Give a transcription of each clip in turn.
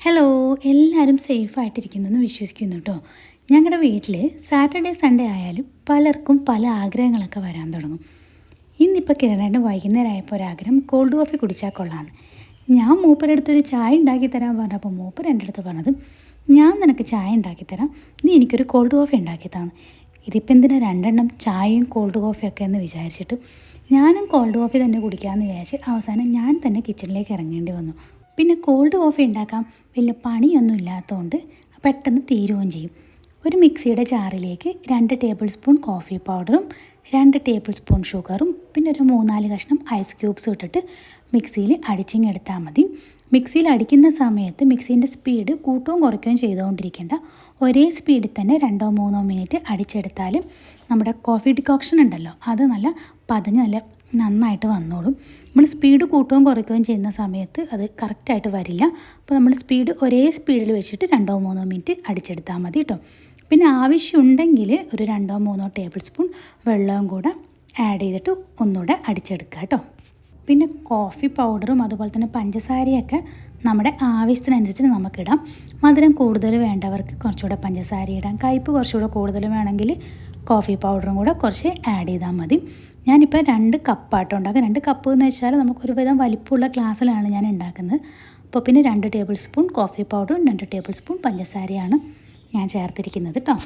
Hello എല്ലാവരും സേഫായിട്ടിരിക്കുന്നു എന്ന് വിശ്വസിക്കുന്നു കേട്ടോ ഞങ്ങളുടെ വീട്ടിൽ സാറ്റർഡേ സൺഡേ ആയാലും പലർക്കും പല ആഗ്രഹങ്ങളൊക്കെ വരാൻ തുടങ്ങും. ഇന്നിപ്പോൾ കിരണേട്ടൻ വൈകുന്നേരം ആയപ്പോൾ ഒരാഗ്രഹം കോൾഡ് കോഫി കുടിച്ചാൽ കൊള്ളാമെന്ന് ഞാൻ മൂപ്പരടുത്തൊരു ചായ ഉണ്ടാക്കി തരാൻ പറഞ്ഞപ്പോൾ മൂപ്പർ എന്റെ അടുത്ത് പറഞ്ഞത് ഞാൻ നിനക്ക് ചായ ഉണ്ടാക്കി തരാം. നീ എനിക്കൊരു കോൾഡ് കോഫി ഉണ്ടാക്കി താന്ന്. ഇതിപ്പോൾ എന്തിനാ രണ്ടെണ്ണം ചായയും കോൾഡ് കോഫിയൊക്കെ എന്ന് വിചാരിച്ചിട്ട് ഞാനും കോൾഡ് കോഫി തന്നെ കുടിക്കാമെന്ന് വിചാരിച്ച് അവസാനം ഞാൻ തന്നെ കിച്ചണിലേക്ക് ഇറങ്ങേണ്ടി വന്നു. പിന്നെ കോൾഡ് കോഫി ഉണ്ടാക്കാം. വലിയ പണിയൊന്നും ഇല്ലാത്തതുകൊണ്ട് പെട്ടെന്ന് തീരുകയും ചെയ്യും. ഒരു മിക്സിയുടെ ജാറിലേക്ക് രണ്ട് ടേബിൾ സ്പൂൺ കോഫി പൗഡറും രണ്ട് ടേബിൾ സ്പൂൺ ഷുഗറും പിന്നെ ഒരു മൂന്നാൽ കഷ്ണം ഐസ് ക്യൂബ്സ് ഇട്ടിട്ട് മിക്സിയിൽ അടിച്ചിങ്ങെടുത്താൽ മതി. മിക്സിയിൽ അടിക്കുന്ന സമയത്ത് മിക്സീന്റെ സ്പീഡ് കൂട്ടുകയും കുറയ്ക്കുകയും ചെയ്തുകൊണ്ടിരിക്കേണ്ട. ഒരേ സ്പീഡിൽ തന്നെ രണ്ടോ മൂന്നോ മിനിറ്റ് അടിച്ചെടുത്താലും നമ്മുടെ കോഫി ഡിക്കോക്ഷൻ ഉണ്ടല്ലോ അത് നല്ല പതിഞ്ഞ് നല്ല നന്നായിട്ട് വന്നോളും. നമ്മൾ സ്പീഡ് കൂട്ടുകയും കുറയ്ക്കുകയും ചെയ്യുന്ന സമയത്ത് അത് കറക്റ്റായിട്ട് വരില്ല. അപ്പോൾ നമ്മൾ സ്പീഡ് ഒരേ സ്പീഡിൽ വെച്ചിട്ട് രണ്ടോ മൂന്നോ മിനിറ്റ് അടിച്ചെടുത്താൽ മതി കേട്ടോ പിന്നെ ആവശ്യമുണ്ടെങ്കിൽ ഒരു രണ്ടോ മൂന്നോ ടേബിൾ സ്പൂൺ വെള്ളവും കൂടെ ആഡ് ചെയ്തിട്ട് ഒന്നുകൂടെ അടിച്ചെടുക്കുക കേട്ടോ പിന്നെ കോഫി പൗഡറും അതുപോലെ തന്നെ പഞ്ചസാരയൊക്കെ നമ്മുടെ ആവശ്യത്തിനനുസരിച്ച് നമുക്കിടാം. മധുരം കൂടുതൽ വേണ്ടവർക്ക് കുറച്ചുകൂടെ പഞ്ചസാര ഇടാം. കയ്പ്പ് കുറച്ചുകൂടെ കൂടുതൽ വേണമെങ്കിൽ കോഫി പൗഡറും കൂടെ കുറച്ച് ആഡ് ചെയ്താൽ മതി. ഞാനിപ്പോൾ രണ്ട് കപ്പായിട്ട് ഉണ്ടാക്കുക. രണ്ട് കപ്പ് എന്ന് വെച്ചാൽ നമുക്ക് ഒരുവിധം വലിപ്പമുള്ള ഗ്ലാസ്സിലാണ് ഞാൻ ഉണ്ടാക്കുന്നത്. അപ്പോൾ പിന്നെ രണ്ട് ടേബിൾ സ്പൂൺ കോഫി പൗഡറും രണ്ട് ടേബിൾ സ്പൂൺ പഞ്ചസാരയാണ് ഞാൻ ചേർത്തിരിക്കുന്നത് കേട്ടോ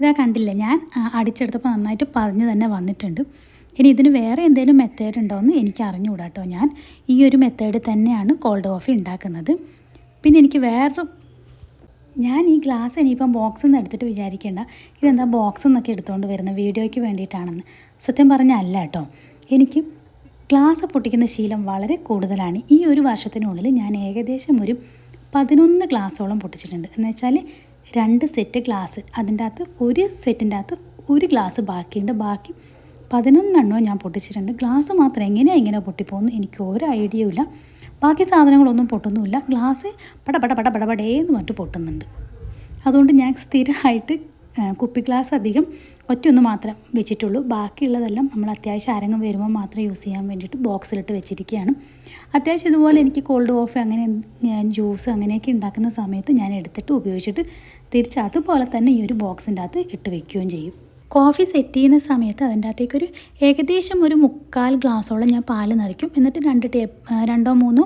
ഇതാ കണ്ടില്ല ഞാൻ അടിച്ചെടുത്തപ്പോൾ നന്നായിട്ട് പറഞ്ഞ് തന്നെ വന്നിട്ടുണ്ട്. ഇനി ഇതിന് വേറെ എന്തെങ്കിലും മെത്തേഡ് ഉണ്ടോ എന്ന് എനിക്ക് അറിഞ്ഞുകൂടാ കേട്ടോ ഞാൻ. ഈ ഒരു മെത്തേഡ് തന്നെയാണ് കോൾഡ് കോഫി ഉണ്ടാക്കുന്നത്. പിന്നെ എനിക്ക് വേറൊരു ഞാൻ ഈ ഗ്ലാസ് ഇനിയിപ്പം ബോക്സിൽ നിന്ന് എടുത്തിട്ട് വിചാരിക്കേണ്ട. ഇതെന്താ ബോക്സിൽ നിന്നൊക്കെ എടുത്തുകൊണ്ട് വരുന്ന വീഡിയോയ്ക്ക് വേണ്ടിയിട്ടാണെന്ന്. സത്യം പറഞ്ഞാൽ അല്ല കേട്ടോ എനിക്ക് ഗ്ലാസ് പൊട്ടിക്കുന്ന ശീലം വളരെ കൂടുതലാണ്. ഈ ഒരു വർഷത്തിനുള്ളിൽ ഞാൻ ഏകദേശം ഒരു പതിനൊന്ന് ഗ്ലാസ്സോളം പൊട്ടിച്ചിട്ടുണ്ട്. എന്ന് വെച്ചാൽ രണ്ട് സെറ്റ് ഗ്ലാസ് അതിന്റെ അകത്ത് ഒരു സെറ്റിന്റെ അകത്ത് ഒരു ഗ്ലാസ് ബാക്കിയുണ്ട്. ബാക്കി പതിനൊന്നെണ്ണവും ഞാൻ പൊട്ടിച്ചിട്ടുണ്ട്. ഗ്ലാസ് മാത്രം എങ്ങനെയാണ് ഇങ്ങനെ പൊട്ടിപ്പോകുന്നു എനിക്ക് ഒരു ഐഡിയയില്ല ബാക്കി സാധനങ്ങളൊന്നും പൊട്ടുന്നുമില്ല. ഗ്ലാസ് പട പട പട പട പടേന്ന് മറ്റു പൊട്ടുന്നുണ്ട്. അതുകൊണ്ട് ഞാൻ സ്ഥിരമായിട്ട് കുപ്പി ഗ്ലാസ് അധികം ഒറ്റയൊന്ന് മാത്രം വെച്ചിട്ടുള്ളൂ. ബാക്കിയുള്ളതെല്ലാം നമ്മൾ അത്യാവശ്യം ആരെങ്കിലും വരുമ്പോൾ മാത്രം യൂസ് ചെയ്യാൻ വേണ്ടിയിട്ട് ബോക്സിലിട്ട് വെച്ചിരിക്കുകയാണ്. അത്യാവശ്യം ഇതുപോലെ എനിക്ക് കോൾഡ് കോഫി അങ്ങനെ ജ്യൂസ് അങ്ങനെയൊക്കെ ഉണ്ടാക്കുന്ന സമയത്ത് ഞാൻ എടുത്തിട്ട് ഉപയോഗിച്ചിട്ട് തിരിച്ച് അതുപോലെ തന്നെ ഈ ഒരു ബോക്സിന്റെ അകത്ത് ഇട്ട് വെക്കുകയും ചെയ്യും. കോഫി സെറ്റ് ചെയ്യുന്ന സമയത്ത് അതിന്റെ അകത്തേക്കൊരു ഏകദേശം ഒരു മുക്കാൽ ഗ്ലാസ്സോളം ഞാൻ പാൽ നിറയ്ക്കും. എന്നിട്ട് രണ്ട് ടേ രണ്ടോ മൂന്നോ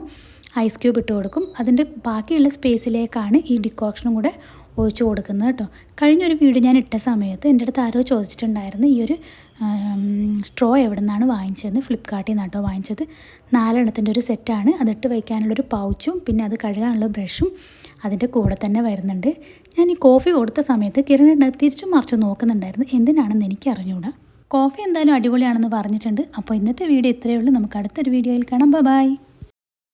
ഐസ് ക്യൂബ് ഇട്ട് കൊടുക്കും. അതിന്റെ ബാക്കിയുള്ള സ്പേസിലേക്കാണ് ഈ ഡിക്കോക്ഷനും കൂടെ ഒഴിച്ചു കൊടുക്കുന്നത് കേട്ടോ. കഴിഞ്ഞൊരു വീട് ഞാൻ ഇട്ട സമയത്ത് എന്റെ അടുത്ത് ആരോ ചോദിച്ചിട്ടുണ്ടായിരുന്നു ഈ ഒരു സ്ട്രോ എവിടെ നിന്നാണ് വാങ്ങിച്ചതെന്ന്. ഫ്ലിപ്കാർട്ടിൽ നിന്നാണ് കേട്ടോ വാങ്ങിച്ചത്. നാലെണ്ണത്തിന്റെ ഒരു സെറ്റാണ് അതിട്ട് വയ്ക്കാനുള്ളൊരു പൗച്ചും പിന്നെ അത് കഴുകാനുള്ള ബ്രഷും അതിന്റെ കൂടെ തന്നെ വരുന്നുണ്ട്. ഞാൻ ഈ കോഫി കൊടുത്ത സമയത്ത് കിരണിട്ട് തിരിച്ചും മറിച്ച് നോക്കുന്നുണ്ടായിരുന്നു. എന്തിനാണെന്ന് എനിക്ക് അറിഞ്ഞുകൂടാ കോഫി എന്തായാലും അടിപൊളിയാണെന്ന് പറഞ്ഞിട്ടുണ്ട്. അപ്പോൾ ഇന്നത്തെ വീഡിയോ ഇത്രയേ ഉള്ളൂ. നമുക്ക് അടുത്തൊരു വീഡിയോയിൽ കാണാം. ബൈ.